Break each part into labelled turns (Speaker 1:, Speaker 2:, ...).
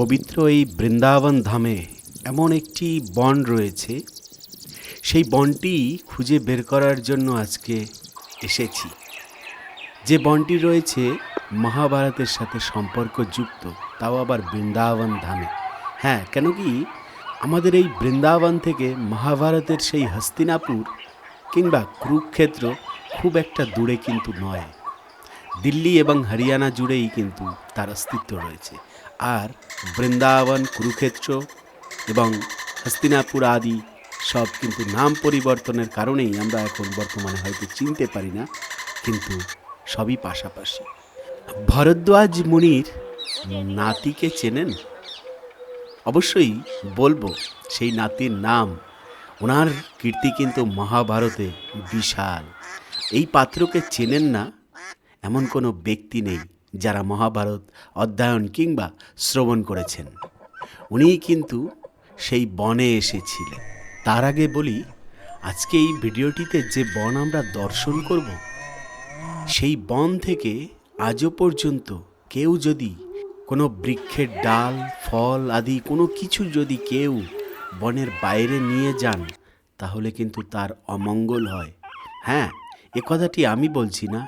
Speaker 1: পবিত্র এই বৃন্দাবন ধামে এমন একটি বন রয়েছে। সেই বনটি খুঁজে বের করার জন্য আজকে এসেছি। যে বনটি রয়েছে মহাভারতের সাথে সম্পর্কযুক্ত, তাও আবার বৃন্দাবন ধামে। হ্যাঁ কেন কি আমাদের এই বৃন্দাবন থেকে মহাভারতের সেই হস্তিনাপুর কিংবা কুরুক্ষেত্র খুব একটা দূরে কিন্তু নয়। দিল্লি এবং হরিয়ানা জুড়েই কিন্তু তার অস্তিত্ব রয়েছে। আর বৃন্দাবন, কুরুক্ষেত্র এবং হস্তিনাপুর আদি সব কিন্তু নাম পরিবর্তনের কারণেই আমরা এখন বর্তমানে হয়তো চিনতে পারি না, কিন্তু সবই পাশাপাশি। ভরদ্বাজ মুনির নাতিকে চেনেন? অবশ্যই বলব, সেই নাতির নাম। ওনার কীর্তি কিন্তু মহাভারতে বিশাল। এই পাত্রকে চেনেন না, এমন কোনো ব্যক্তি নেই। যারা মহাভারত অধ্যয়ন কিংবা শ্রবণ করেছেন। উনি কিন্তু সেই বনে এসেছিলেন। তার আগে বলি, আজকে এই ভিডিওটিতে যে বন আমরা দর্শন করব, সেই বন থেকে আজও পর্যন্ত কেউ যদি কোনো বৃক্ষের ডাল, ফল আদি কোনো কিছু যদি কেউ বনের বাইরে নিয়ে যান, তাহলে কিন্তু তার অমঙ্গল হয়। হ্যাঁ এ কথাটি আমি বলছি না।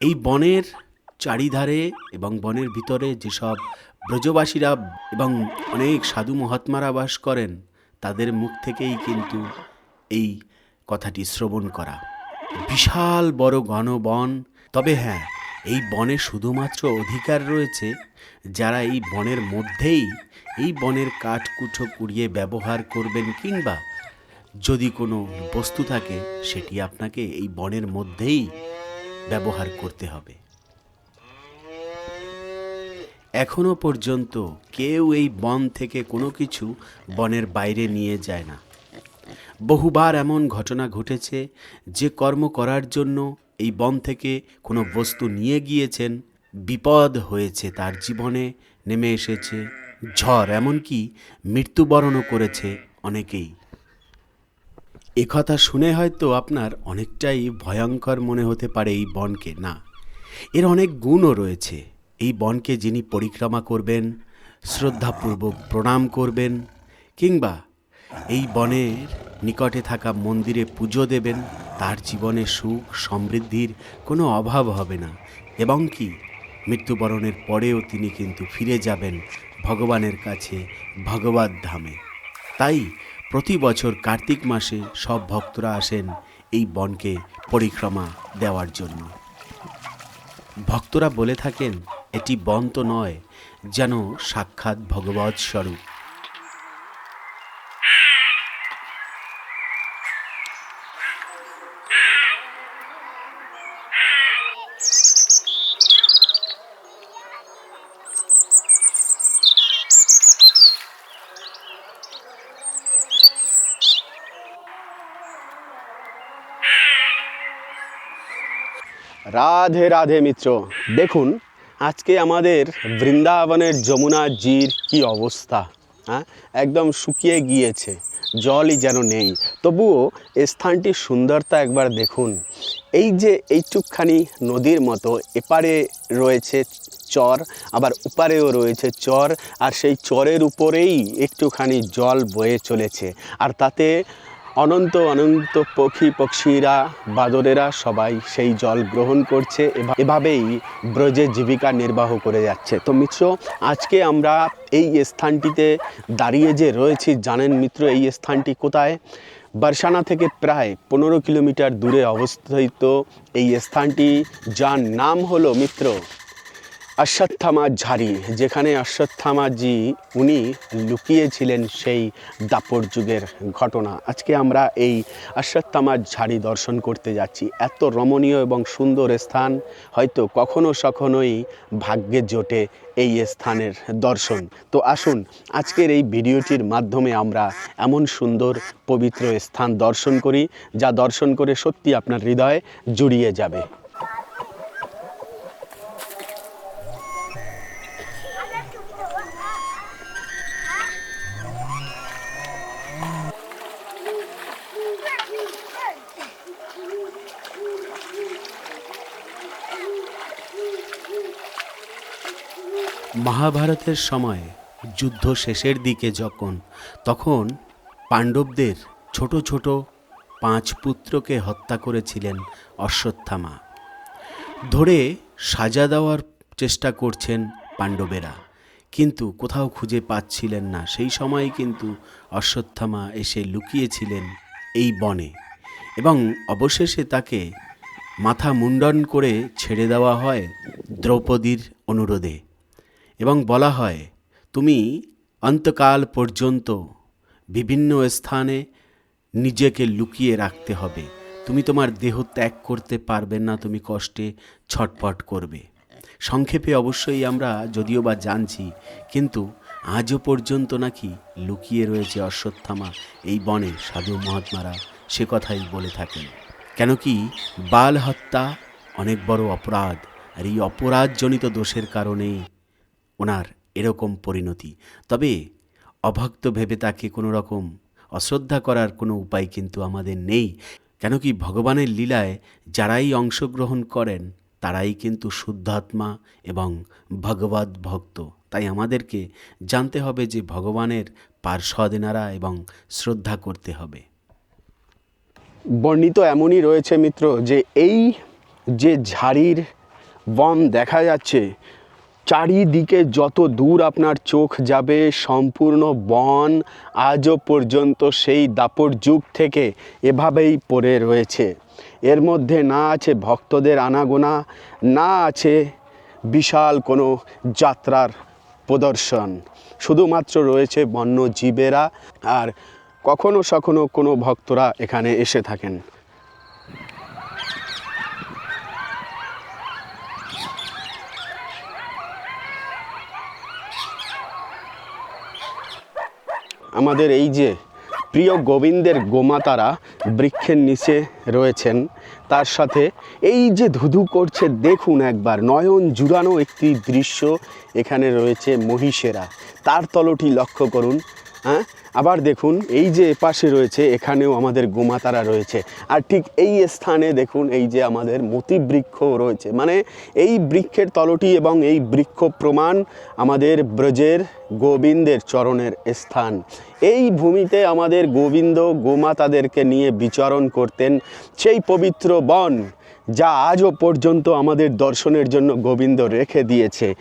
Speaker 1: এই বনের চারিধারে এবং বনের ভিতরে যেসব ব্রজবাসীরা এবং অনেক সাধু মহাত্মারা বাস করেন, তাদের মুখ থেকেই কিন্তু এই কথাটি শ্রবণ করা। বিশাল বড় ঘন বন তবে হ্যাঁ এই বনে শুধুমাত্র অধিকার রয়েছে, যারা এই বনের মধ্যেই এই বনের কাঠকুঠো কুড়িয়ে ব্যবহার করবেন কিংবা যদি কোনো বস্তু থাকে, সেটি আপনাকে এই বনের মধ্যেই ব্যবহার করতে হবে। এখনও পর্যন্ত কেউ এই বন থেকে কোনো কিছু বনের বাইরে নিয়ে যায় না। বহুবার এমন ঘটনা ঘটেছে যে কর্ম করার জন্য এই বন থেকে কোনো বস্তু নিয়ে গিয়েছেন, বিপদ হয়েছে, তার জীবনে নেমে এসেছে, ঝড়, এমনকি মৃত্যুবরণও করেছে অনেকেই। একথা শুনে হয়তো আপনার অনেকটাই ভয়ঙ্কর মনে হতে পারে এই বনকে। না, এর অনেক গুণও রয়েছে। এই বনকে যিনি পরিক্রমা করবেন, শ্রদ্ধাপূর্বক প্রণাম করবেন, কিংবা এই বনের নিকটে থাকা মন্দিরে পুজো দেবেন, তার জীবনে সুখ, সমৃদ্ধির কোনো অভাব হবে না। এবং কি, মৃত্যুবরণের পরেও তিনি কিন্তু ফিরে যাবেন ভগবানের কাছে ভগবত ধামে। তাই প্রতি বছর কার্তিক মাসে সব ভক্তরা আসেন এই বনকে পরিক্রমা দেওয়ার জন্য। ভক্তরা বলে থাকেন এটি বন তো নয় যেন সাক্ষাৎ ভগবৎ স্বরূপ।
Speaker 2: রাধে রাধে মিত্র দেখুন আজকে আমাদের বৃন্দাবনের যমুনা জির কি অবস্থা হ্যাঁ? একদম শুকিয়ে গিয়েছে, জলই যেন নেই। তবুও স্থানটির সুন্দরতা একবার দেখুন। এই যে এইটুকখানি নদীর মতো, এপারে রয়েছে চর, আবার উপারেও রয়েছে চর, আর সেই চরের উপরেই একটুখানি জল বয়ে চলেছে। আর তাতে অনন্ত অনন্ত পক্ষী পক্ষীরা, বাদরেরা সবাই সেই জল গ্রহণ করছে। এভাবেই ব্রজে জীবিকা নির্বাহ করে যাচ্ছে। তো মিত্র, আজকে আমরা এই স্থানটিতে দাঁড়িয়ে যে রয়েছি, জানেন মিত্র, এই স্থানটি কোথায়? বারসানা থেকে প্রায় পনেরো কিলোমিটার দূরে অবস্থিত এই স্থানটি। যার নাম হলো মিত্র অশ্বত্থামা ঝাড়ি যেখানে অশ্বত্থামাজি উনি লুকিয়েছিলেন সেই দাপর যুগের ঘটনা। আজকে আমরা এই অশ্বত্থামার ঝাড়ি দর্শন করতে যাচ্ছি। এত রমণীয় এবং সুন্দর স্থান, হয়তো কখনো সখনোই ভাগ্যে জোটে এই স্থানের দর্শন। তো আসুন, আজকের এই ভিডিওটির মাধ্যমে আমরা এমন সুন্দর, পবিত্র স্থান দর্শন করি, যা দর্শন করে সত্যি আপনার হৃদয় জুড়িয়ে যাবে।
Speaker 1: মহাভারতের সময় যুদ্ধ শেষের দিকে যখন, তখন পাণ্ডবদের ছোট ছোট পাঁচ পুত্রকে হত্যা করেছিলেন অশ্বত্থামা। ধরে সাজা দেওয়ার চেষ্টা করছেন পাণ্ডবেরা, কিন্তু কোথাও খুঁজে পাচ্ছিলেন না। সেই সময় কিন্তু অশ্বত্থামা এসে লুকিয়েছিলেন এই বনে এবং অবশেষে তাকে মাথা মুন্ডন করে ছেড়ে দেওয়া হয় দ্রৌপদীর অনুরোধে। এবং বলা হয়, তুমি অন্তকাল পর্যন্ত বিভিন্ন স্থানে নিজেকে লুকিয়ে রাখতে হবে। তুমি তোমার দেহ ত্যাগ করতে পারবে না, তুমি কষ্টে ছটপট করবে। সংক্ষেপে অবশ্যই আমরা যদিও বা জানছি, কিন্তু আজও পর্যন্ত নাকি লুকিয়ে রয়েছে অশ্বত্থামা এই বনে সাধু মহাত্মারা সে কথাই বলে থাকেন। কেন কি বাল হত্যা অনেক বড় অপরাধ, আর এই অপরাধজনিত দোষের কারণেই ওনার এরকম পরিণতি। তবে অভক্ত ভেবে তাকে কোনো রকম অশ্রদ্ধা করার কোনো উপায় কিন্তু আমাদের নেই। কেন কি ভগবানের লীলায় যারাই অংশগ্রহণ করেন, তারাই কিন্তু শুদ্ধাত্মা এবং ভগবত ভক্ত। তাই আমাদেরকে জানতে হবে যে ভগবানের পার্শ্বদেনারা এবং শ্রদ্ধা করতে হবে।
Speaker 2: বর্ণিত এমনই রয়েছে মিত্র যে এই যে ঝাড়ির বন দেখা যাচ্ছে চারিদিকে যত দূর আপনার চোখ যাবে, সম্পূর্ণ বন আজও পর্যন্ত সেই দাপর যুগ থেকে এভাবেই পড়ে রয়েছে। এর মধ্যে না আছে ভক্তদের আনাগোনা, না আছে বিশাল কোনো যাত্রার প্রদর্শন। শুধুমাত্র রয়েছে বন্য জীবেরা, আর কখনো সখনো কোনো ভক্তরা এখানে এসে থাকেন। আমাদের এই যে প্রিয় গোবিন্দের গোমাতারা বৃক্ষের নিচে রয়েছেন, তার সাথে এই যে ধুধু করছে, দেখুন একবার, নয়ন জুড়ানো একটি দৃশ্য এখানে রয়েছে মহিষেরা। তার তলটি লক্ষ্য করুন হ্যাঁ? আবার দেখুন, এই যে এপাশে রয়েছে, এখানেও আমাদের গোমাতারা রয়েছে। আর ঠিক এই স্থানে দেখুন, এই যে আমাদের মতি বৃক্ষ রয়েছে। মানে এই বৃক্ষের তলটি এবং এই বৃক্ষ প্রমাণ আমাদের ব্রজের গোবিন্দের চরণের স্থান। এই ভূমিতে আমাদের গোবিন্দ গোমাতাদেরকে নিয়ে বিচরণ করতেন সেই পবিত্র বন, যা আজও পর্যন্ত আমাদের দর্শনের জন্য গোবিন্দ রেখে দিয়েছে।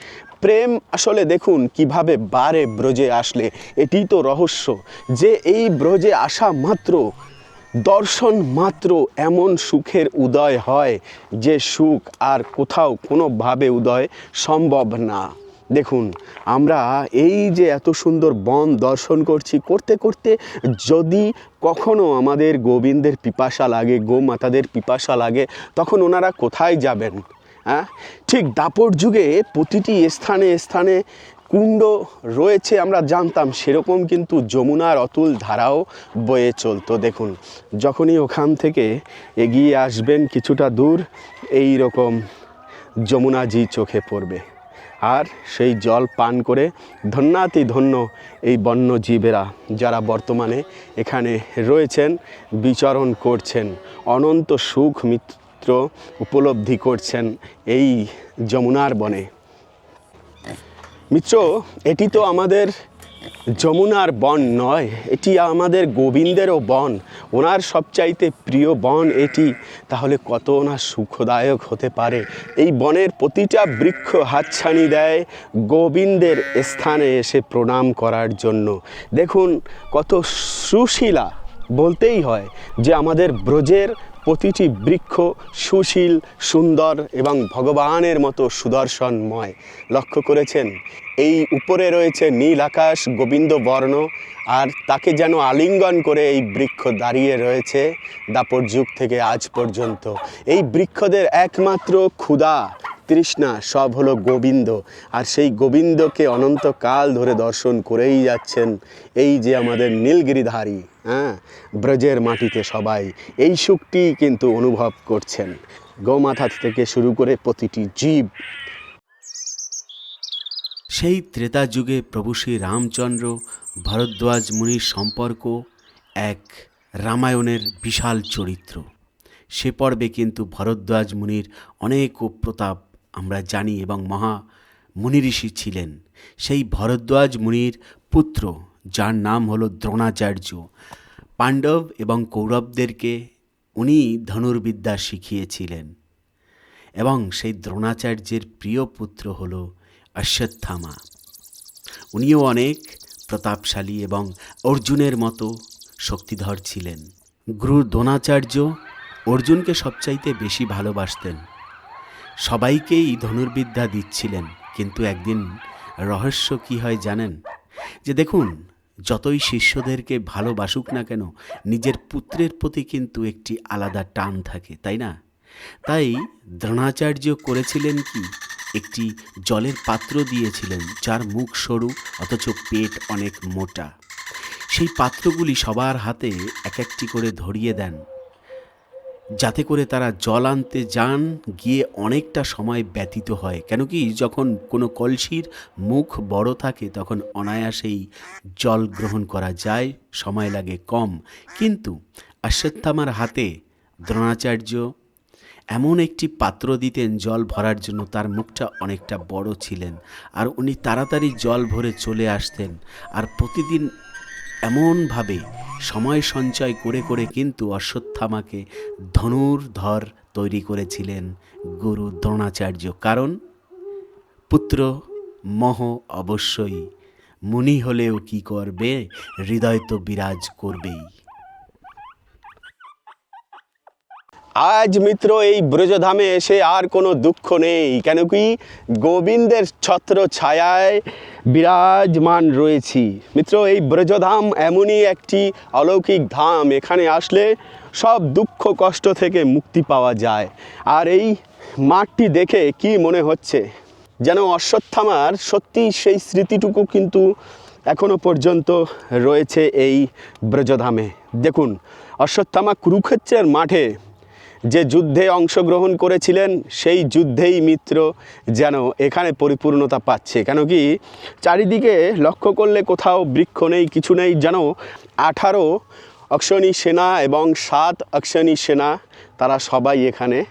Speaker 2: প্রেম আসলে দেখুন কীভাবে বারে ব্রজে আসলে, এটি তো রহস্য। যে এই ব্রজে আসা মাত্র, দর্শন মাত্র এমন সুখের উদয় হয় যে সুখ আর কোথাও কোনোভাবে উদয় সম্ভব না। দেখুন, আমরা এই যে এত সুন্দর বন দর্শন করছি, করতে করতে যদি কখনো আমাদের গোবিন্দের পিপাসা লাগে, গোমাতাদের পিপাসা লাগে, তখন ওনারা কোথায় যাবেন? হ্যাঁ? ঠিক দাপর যুগে প্রতিটি স্থানে স্থানে কুণ্ড রয়েছে, আমরা জানতাম সেরকম কিন্তু যমুনার অতুল ধারাও বয়ে চলতো। দেখুন, যখনই ওখান থেকে এগিয়ে আসবেন কিছুটা দূর, এই রকম যমুনাজি চোখে পড়বে। আর সেই জল পান করে ধন্যাতি ধন্য এই বন্যজীবেরা যারা বর্তমানে এখানে রয়েছেন, বিচরণ করছেন। অনন্ত সুখ মিত্র উপলব্ধি করছেন এই যমুনার বনে। মিত্র, এটি তো আমাদের যমুনার বন নয়, এটি আমাদের গোবিন্দেরও বন। ওনার সবচাইতে প্রিয় বন এটি। তাহলে কত না সুখদায়ক হতে পারে? এই বনের প্রতিটা বৃক্ষ হাতছানি দেয় গোবিন্দের স্থানে এসে প্রণাম করার জন্য। দেখুন, কত সুশীলা বলতেই হয় যে আমাদের ব্রজের প্রতিটি বৃক্ষ সুশীল, সুন্দর এবং ভগবানের মতো সুদর্শনময়। লক্ষ্য করেছেন, এই উপরে রয়েছে নীল আকাশ, গোবিন্দ বর্ণ, আর তাকে যেন আলিঙ্গন করে এই বৃক্ষ দাঁড়িয়ে রয়েছে দাপর যুগ থেকে আজ পর্যন্ত। এই বৃক্ষদের একমাত্র ক্ষুধা, তৃষ্ণা, সব হলো গোবিন্দ। আর সেই গোবিন্দকে অনন্তকাল ধরে দর্শন করেই যাচ্ছেন এই যে আমাদের নীলগিরিধারী। হ্যাঁ? ব্রজের মাটিতে সবাই এই সুখটি কিন্তু অনুভব করছেন। গোমাথা থেকে শুরু করে প্রতিটি জীব।
Speaker 1: সেই ত্রেতা যুগে প্রভু শ্রী রামচন্দ্র ভরদ্বাজ মুনির সম্পর্ক এক রামায়ণের বিশাল চরিত্র। সে পর্বে কিন্তু ভরদ্বাজ মুনির অনেক প্রতাপ আমরা জানি এবং মহা মুনি ঋষি ছিলেন। সেই ভরদ্বাজ মুনির পুত্র যার নাম হলো দ্রোণাচার্য। পাণ্ডব এবং কৌরবদেরকে উনি ধনুর্বিদ্যা শিখিয়েছিলেন এবং সেই দ্রোণাচার্যের প্রিয় পুত্র হল অশ্বত্থামা। উনিও অনেক প্রতাপশালী এবং অর্জুনের মতো শক্তিধর ছিলেন। গুরু দ্রোণাচার্য অর্জুনকে সবচাইতে বেশি ভালোবাসতেন। সবাইকেই ধনুর্বিদ্যা দিচ্ছিলেন, কিন্তু একদিন রহস্য কি হয় জানেন? যে দেখুন যতই শিষ্যদেরকে ভালোবাসুক না কেন, নিজের পুত্রের প্রতি কিন্তু একটি আলাদা টান থাকে, তাই না? তাই দ্রোণাচার্য করেছিলেন কি? একটি জলের পাত্র দিয়েছিলেন, যার মুখ সরু, অথচ পেট অনেক মোটা। সেই পাত্রগুলি সবার হাতে এক একটি করে ধরিয়ে দেন। যাতে করে তারা জল আনতে যান, গিয়ে অনেকটা সময় ব্যতীত হয়। কেন কি যখন কোনো কলসির মুখ বড় থাকে, তখন অনায়াসেই জল গ্রহণ করা যায়, সময় লাগে কম। কিন্তু অশ্বত্থামার হাতে দ্রোণাচার্য এমন একটি পাত্র দিতেন, জল ভরার জন্য তার মুখটা অনেকটা বড় ছিলেন। আর উনি তাড়াতাড়ি জল ভরে চলে আসতেন। আর প্রতিদিন এমনভাবে সময় সঞ্চয় করে করে কিন্তু অশ্বত্থামাকে ধনুর্ধর তৈরি করেছিলেন গুরু দ্রোণাচার্য। কারণ পুত্র মহ অবশ্যই মুনি হলেও কি করবে? হৃদয় তো বিরাজ করবেই।
Speaker 2: আজ মিত্র এই ব্রজধামে এসে আর কোনো দুঃখ নেই। কেন কি গোবিন্দের ছত্র ছায়ায় বিরাজমান রয়েছি। মিত্র, এই ব্রজধাম এমনই একটি অলৌকিক ধাম। এখানে আসলে সব দুঃখ কষ্ট থেকে মুক্তি পাওয়া যায়। আর এই মাঠটি দেখে কি মনে হচ্ছে? যেন অশ্বত্থামার সত্যি সেই স্মৃতিটুকু কিন্তু এখনও পর্যন্ত রয়েছে এই ব্রজধামে। দেখুন, অশ্বত্থামা কুরুক্ষেত্রের মাঠে যে যুদ্ধে অংশগ্রহণ করেছিলেন, সেই যুদ্ধেই মিত্র যেন এখানে পরিপূর্ণতা পাচ্ছে। কেন কি, চারিদিকে লক্ষ্য করলে কোথাও বৃক্ষ নেই, কিছু নেই, যেন আঠারো অক্ষণী সেনা এবং সাত অক্ষণী সেনা, তারা সবাই এখানে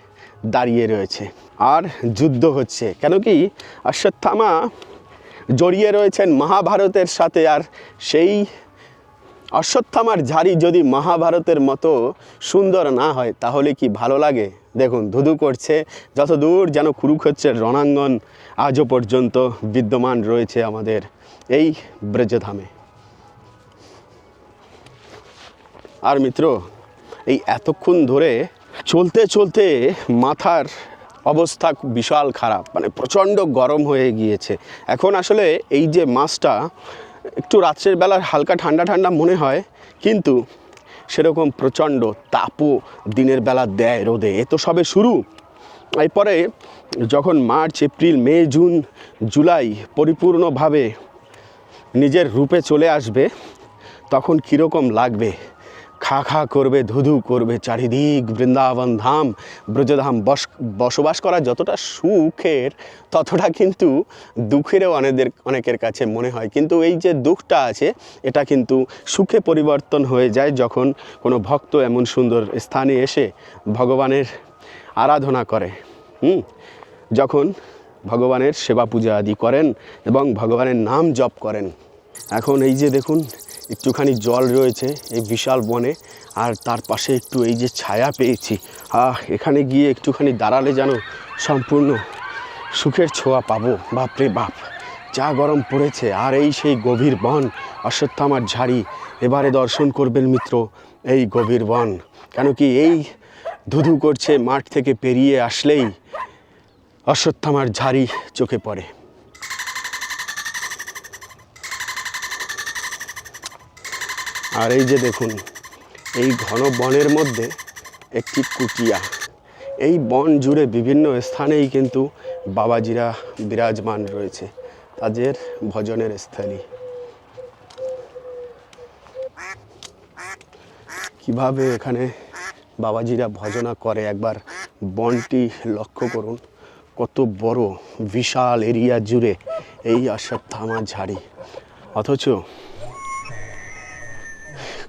Speaker 2: দাঁড়িয়ে রয়েছে। আর যুদ্ধ হচ্ছে। কেন কি, অশ্বত্থামা জড়িয়ে রয়েছেন মহাভারতের সাথে, আর সেই অশ্বত্থামার ঝাড়ি যদি মহাভারতের মতো সুন্দর না হয়, তাহলে কি ভালো লাগে? দেখুন, ধুধু করছে যত দূর যেন কুরুক্ষেত্রের রণাঙ্গন আজও পর্যন্ত বিদ্যমান রয়েছে আমাদের এই ব্রজধামে। আর মিত্র, এই এতক্ষণ ধরে চলতে চলতে মাথার অবস্থা বিশাল খারাপ মানে প্রচণ্ড গরম হয়ে গিয়েছে। এখন আসলে এই যে মাছটা একটু রাত্রের বেলার হালকা ঠান্ডা ঠান্ডা মনে হয়, কিন্তু সেরকম প্রচণ্ড তাপও দিনের বেলা দেয় রোদে। এ তো সবে শুরু। এরপরে যখন March, April, May, June, July পরিপূর্ণভাবে নিজের রূপে চলে আসবে, তখন কীরকম লাগবে? খা খা করবে ধুধু করবে চারিদিক বৃন্দাবন ধাম। ব্রজধাম বস, বসবাস করা যতটা সুখের, ততটা কিন্তু দুঃখেরও অনেকদের অনেকের কাছে মনে হয়। কিন্তু এই যে দুঃখটা আছে, এটা কিন্তু সুখে পরিবর্তন হয়ে যায় যখন কোনো ভক্ত এমন সুন্দর স্থানে এসে ভগবানের আরাধনা করে। হুম? যখন ভগবানের সেবা পূজা আদি করেন এবং ভগবানের নাম জপ করেন। এখন এই যে দেখুন একটুখানি জল রয়েছে এই বিশাল বনে, আর তার পাশে একটু এই যে ছায়া পেয়েছি। আহ, এখানে গিয়ে একটুখানি দাঁড়ালে যেন সম্পূর্ণ সুখের ছোঁয়া পাবো। বাপরে বাপ, যা গরম পড়েছে, আর এই সেই গভীর বন, অশ্বত্থামার ঝাড়ি, এবারে দর্শন করবেন মিত্র এই গভীর বন। কেন কি এই ধুধু করছে মাঠ থেকে পেরিয়ে আসলেই অশ্বত্থামার ঝাড়ি চোখে পড়ে। আর এই যে দেখুন, এই ঘন বনের মধ্যে একটি কুটিয়া। এই বন জুড়ে বিভিন্ন স্থানেই কিন্তু বাবাজিরা বিরাজমান রয়েছে, তাদের ভজনের স্থলী। কীভাবে এখানে বাবাজিরা ভজনা করে, একবার বনটি লক্ষ্য করুন। কত বড়, বিশাল এরিয়া জুড়ে এই অশ্বত্থামা ঝাড়ি। অথচ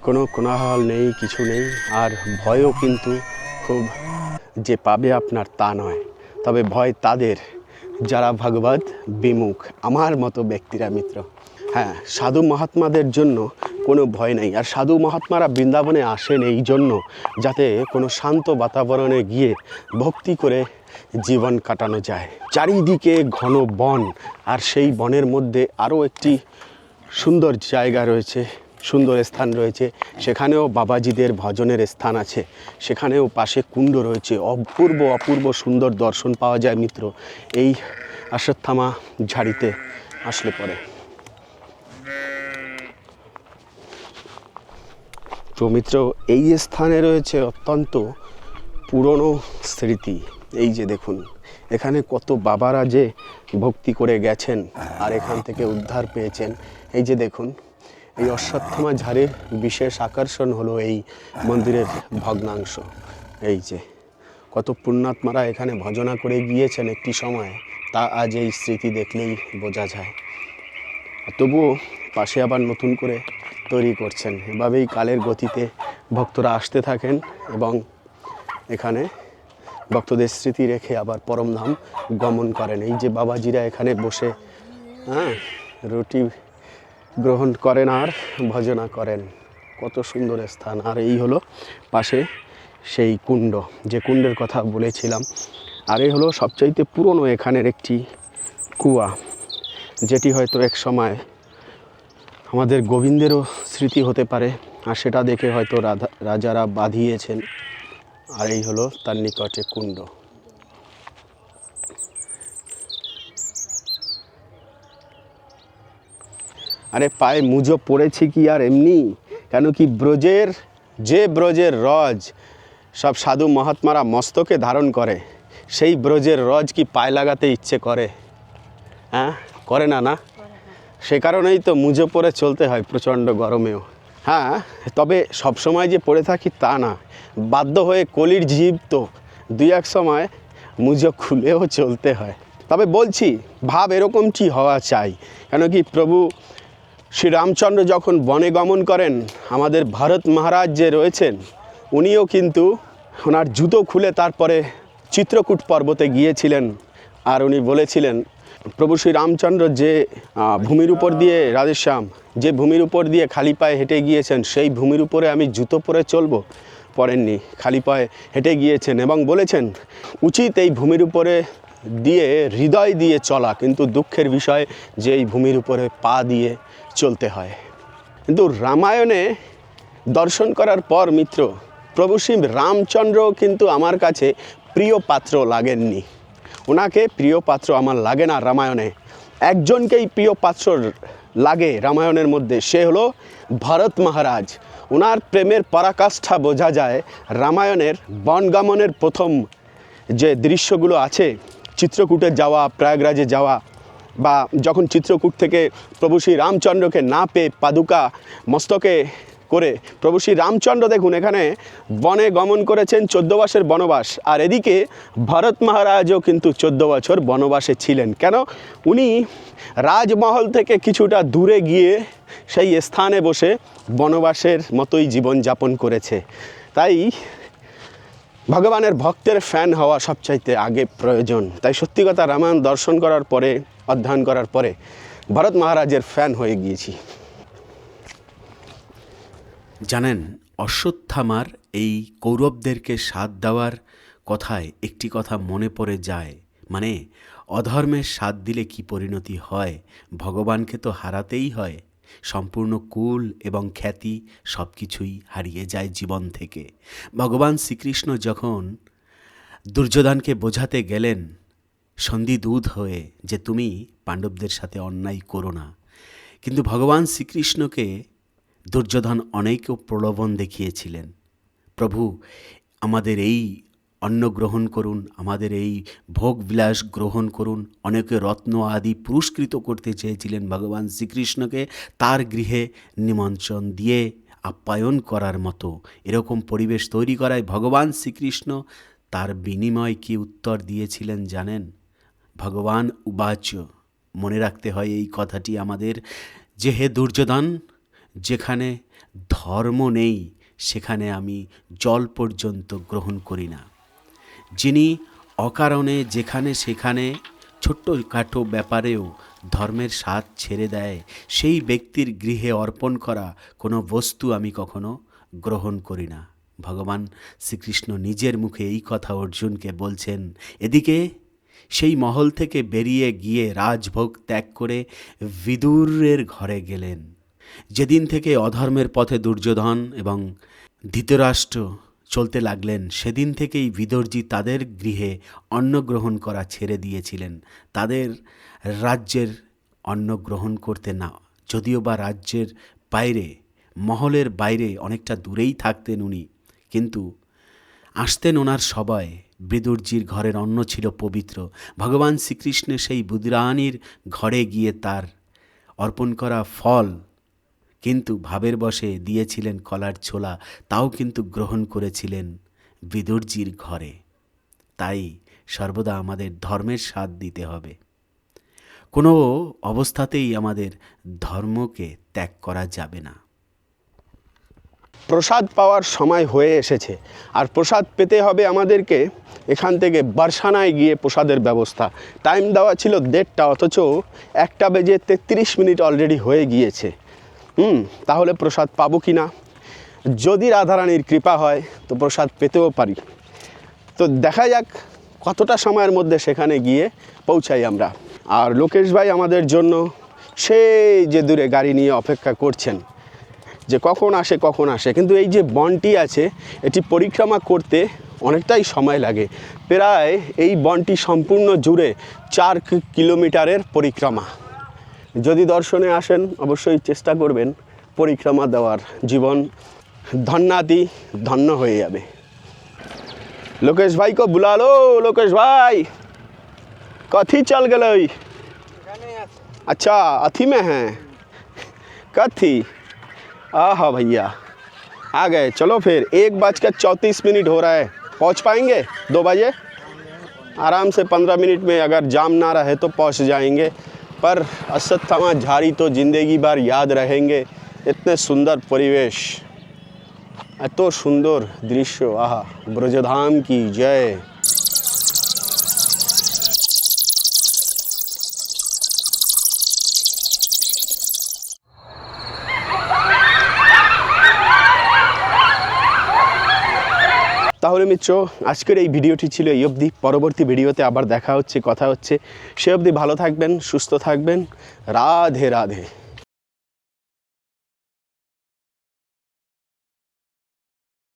Speaker 2: কোনো কোলাহল নেই, কিছু নেই, আর ভয়ও কিন্তু খুব যে পাবে আপনার তা নয়। তবে ভয় তাদের, যারা ভাগবত বিমুখ, আমার মতো ব্যক্তিরা মিত্র। হ্যাঁ সাধু মহাত্মাদের জন্য কোনো ভয় নেই, আর সাধু মহাত্মারা বৃন্দাবনে আসেন এই জন্য, যাতে কোনো শান্ত বাতাবরণে গিয়ে ভক্তি করে জীবন কাটানো যায়। চারিদিকে ঘন বন, আর সেই বনের মধ্যে আরও একটি সুন্দর জায়গা রয়েছে। সুন্দর স্থান রয়েছে। সেখানেও বাবাজিদের ভজনের স্থান আছে। সেখানেও পাশে কুণ্ড রয়েছে। অপূর্ব অপূর্ব সুন্দর দর্শন পাওয়া যায় মিত্র। এই আশ্বত্থামা ঝাড়িতে আসলে পরে। তো মিত্র, এই স্থানে রয়েছে অত্যন্ত পুরনো স্মৃতি। এই যে দেখুন, এখানে কত বাবারা যে ভক্তি করে গেছেন আর এখান থেকে উদ্ধার পেয়েছেন। এই যে দেখুন এই অশ্বত্থমা ঝাড়ের বিশেষ আকর্ষণ হলো এই মন্দিরের ভগ্নাংশ। এই যে, কত পুণ্যাত্মারা এখানে ভজনা করে গিয়েছেন একটি সময়, তা আজ এই স্মৃতি দেখলেই বোঝা যায়। তবুও পাশে আবার নতুন করে তৈরি করছেন। এভাবেই কালের গতিতে ভক্তরা আসতে থাকেন এবং এখানে ভক্তদের স্মৃতি রেখে আবার পরমধাম গমন করেন। এই যে বাবাজিরা এখানে বসে হ্যাঁ রুটি গ্রহণ করেন আর ভজনা করেন। কত সুন্দর স্থান। আর এই হলো পাশে সেই কুণ্ড, যে কুণ্ডের কথা বলেছিলাম। আর এই হলো সবচাইতে পুরনো এখানের একটি কুয়া, যেটি হয়তো এক সময় আমাদের গোবিন্দেরও স্মৃতি হতে পারে, আর সেটা দেখে হয়তো রাধা, রাজারা বাঁধিয়েছেন। আর এই হলো তার নিকটে কুণ্ড। আরে পায়ে মুজো পড়েছি কি আর এমনি? কেন কি ব্রজের, যে ব্রজের রজ সব সাধু মহাত্মারা মস্তকে ধারণ করে, সেই ব্রজের রজ কি পায়ে লাগাতে ইচ্ছে করে? হ্যাঁ? করে না না? সে কারণেই তো মুজো পরে চলতে হয় প্রচণ্ড গরমেও। হ্যাঁ? তবে সব সময় যে পড়ে থাকি তা না। বাধ্য হয়ে কলির জীব তো দুই এক সময় মুজো খুলেও চলতে হয়। তবে বলছি, ভাব এরকমটি হওয়া চাই। কেন কি প্রভু শ্রী রামচন্দ্র যখন বনে গমন করেন, আমাদের ভারত মহারাজ যে রয়েছেন, উনিও কিন্তু ওনার জুতো খুলে তারপরে চিত্রকূট পর্বতে গিয়েছিলেন। আর উনি বলেছিলেন, প্রভু শ্রী রামচন্দ্র যে ভূমির উপর দিয়ে রাধেশ্যাম যে ভূমির উপর দিয়ে খালি পায়ে হেঁটে গিয়েছেন, সেই ভূমির উপরে আমি জুতো পরে চলবো। পড়েননি, খালি পায়ে হেঁটে গিয়েছেন এবং বলেছেন, উচিত এই ভূমির উপরে দিয়ে, হৃদয় দিয়ে চলা, কিন্তু দুঃখের বিষয় যে এই ভূমির উপরে পা দিয়ে চলতে হয়। কিন্তু রামায়ণে দর্শন করার পর মিত্র, প্রভু শ্রী রামচন্দ্র কিন্তু আমার কাছে প্রিয় পাত্র লাগেননি। ওনাকে প্রিয় পাত্র আমার লাগে না রামায়ণে। একজনকেই প্রিয় পাত্র লাগে রামায়ণের মধ্যে, সে হলো ভরত মহারাজ। ওনার প্রেমের পরাকাষ্ঠা বোঝা যায় রামায়ণের বনগমনের প্রথম যে দৃশ্যগুলো আছে, চিত্রকূটে যাওয়া, প্রয়াগরাজে যাওয়া বা যখন চিত্রকূট থেকে প্রভু শ্রী রামচন্দ্রকে না পেয়ে পাদুকা মস্তকে করে প্রভু শ্রী রামচন্দ্র দেখুন, এখানে বনে গমন করেছেন চোদ্দ বছর বনবাস। আর এদিকে ভরত মহারাজও কিন্তু চোদ্দ বছর বনবাসে ছিলেন। কেন? উনি রাজমহল থেকে কিছুটা দূরে গিয়ে সেই স্থানে বসে বনবাসের মতোই জীবনযাপন করেছে। তাই ভগবানের ভক্তের ফ্যান হওয়া সবচাইতে আগে প্রয়োজন। তাই সত্যি কথা রামায়ণ দর্শন করার পরে, অধ্যয়ন করার পরে ভরত মহারাজের ফ্যান হয়ে গিয়েছি।
Speaker 1: জানেন, অশ্বত্থামার এই কৌরবদেরকে সাথ দেওয়ার কথায় একটি কথা মনে পড়ে যায়। মানে অধর্মের সাথ দিলে কি পরিণতি হয়? ভগবানকে তো হারাতেই হয়। সম্পূর্ণ কুল এবং খ্যাতি সব কিছুই হারিয়ে যায় জীবন থেকে। ভগবান শ্রীকৃষ্ণ যখন দুর্যোধনকে বোঝাতে গেলেন সন্ধি দুধ হয়ে যে তুমি পাণ্ডবদের সাথে অন্যায় করো না, কিন্তু ভগবান শ্রীকৃষ্ণকে দুর্যোধন অনেক প্রলোভন দেখিয়েছিলেন। প্রভু, আমাদের এই অন্ন গ্রহণ করুন, আমাদের এই ভোগবিলাস গ্রহণ করুন। অনেকে রত্ন আদি পুরস্কৃত করতে চেয়েছিলেন ভগবান শ্রীকৃষ্ণকে, তার গৃহে নিমন্ত্রণ দিয়ে আপ্যায়ন করার মতো। এরকম পরিবেশ তৈরি করায় ভগবান শ্রীকৃষ্ণ তার বিনিময় কি উত্তর দিয়েছিলেন জানেন? ভগবান উবাচ, মনে রাখতে হয় এই কথাটি আমাদের যে হে দুর্যোধন, যেখানে ধর্ম নেই, সেখানে আমি জল পর্যন্ত গ্রহণ করি না। যিনি অকারণে যেখানে সেখানে ছোট্ট কাঠো ব্যাপারেও ধর্মের স্বাদ ছেড়ে দেয়, সেই ব্যক্তির গৃহে অর্পণ করা কোনো বস্তু আমি কখনো গ্রহণ করি না। ভগবান শ্রীকৃষ্ণ নিজের মুখে এই কথা অর্জুনকে বলছেন, এদিকে সেই মহল থেকে বেরিয়ে গিয়ে রাজভোগ ত্যাগ করে বিদুরের ঘরে গেলেন। যেদিন থেকে অধর্মের পথে দুর্যোধন এবং ধৃতরাষ্ট্র চলতে লাগলেন। সেদিন থেকেই বিদর্জি তাদের গৃহে অন্ন গ্রহণ করা ছেড়ে দিয়েছিলেন। তাদের রাজ্যের অন্ন গ্রহণ করতে না, যদিও বা রাজ্যের বাইরে, মহলের বাইরে অনেকটা দূরেই থাকতেন উনি। কিন্তু আসতেন ওনার সবাই। বিদুরজির ঘরের অন্ন ছিল পবিত্র। ভগবান শ্রীকৃষ্ণের সেই বুদরানির ঘরে গিয়ে তার অর্পণ করা ফল কিন্তু ভাবের বসে দিয়েছিলেন কলার ছোলা, তাও কিন্তু গ্রহণ করেছিলেন বিদুরজির ঘরে। তাই সর্বদা আমাদের ধর্মের স্বাদ দিতে হবে। কোনো অবস্থাতেই আমাদের ধর্মকে ত্যাগ করা যাবে না।
Speaker 2: প্রসাদ পাওয়ার সময় হয়ে এসেছে, আর প্রসাদ পেতে হবে আমাদেরকে। এখান থেকে বারসানায় গিয়ে প্রসাদের ব্যবস্থা। টাইম দেওয়া ছিল দেড়টা, অথচ একটা বেজে তেত্রিশ মিনিট অলরেডি হয়ে গিয়েছে। হুম, তাহলে প্রসাদ পাবো কি না? যদি রাধারানীর কৃপা হয়, তো প্রসাদ পেতেও পারি। তো দেখা যাক কতটা সময়ের মধ্যে সেখানে গিয়ে পৌঁছাই আমরা। আর লোকেশ ভাই আমাদের জন্য সেই যে দূরে গাড়ি নিয়ে অপেক্ষা করছেন, যে কখন আসে কখন আসে। কিন্তু এই যে বনটি আছে, এটি পরিক্রমা করতে অনেকটাই সময় লাগে। প্রায় এই বনটি সম্পূর্ণ জুড়ে চার কিলোমিটারের পরিক্রমা। যদি দর্শনে আসেন অবশ্যই চেষ্টা করবেন পরিক্রমা দেওয়ার জীবন ধন্যাতি ধন্য হয়ে যাবে लोकेश भाई को बुला लो लोकेश भाई कथी चल गई अच्छा अथी में हैं कथी आहा भैया आ गए चलो फिर एक बज कर चौंतीस मिनट हो रहा है पहुंच पाएंगे दो बजे आराम से पंद्रह मिनट में अगर जाम ना रहे तो पहुंच जाएंगे पर अश्वत्थामा झाड़ी तो जिंदगी भर याद रहेंगे इतने सुंदर परिवेश এত সুন্দর দৃশ্য আহা ব্রজধাম কি জয় তাহলে মিত্র, আজকের এই ভিডিওটি ছিল এই অবধি। পরবর্তী ভিডিওতে আবার দেখা হচ্ছে, কথা হচ্ছে। সে অবধি ভালো থাকবেন, সুস্থ থাকবেন। রাধে রাধে।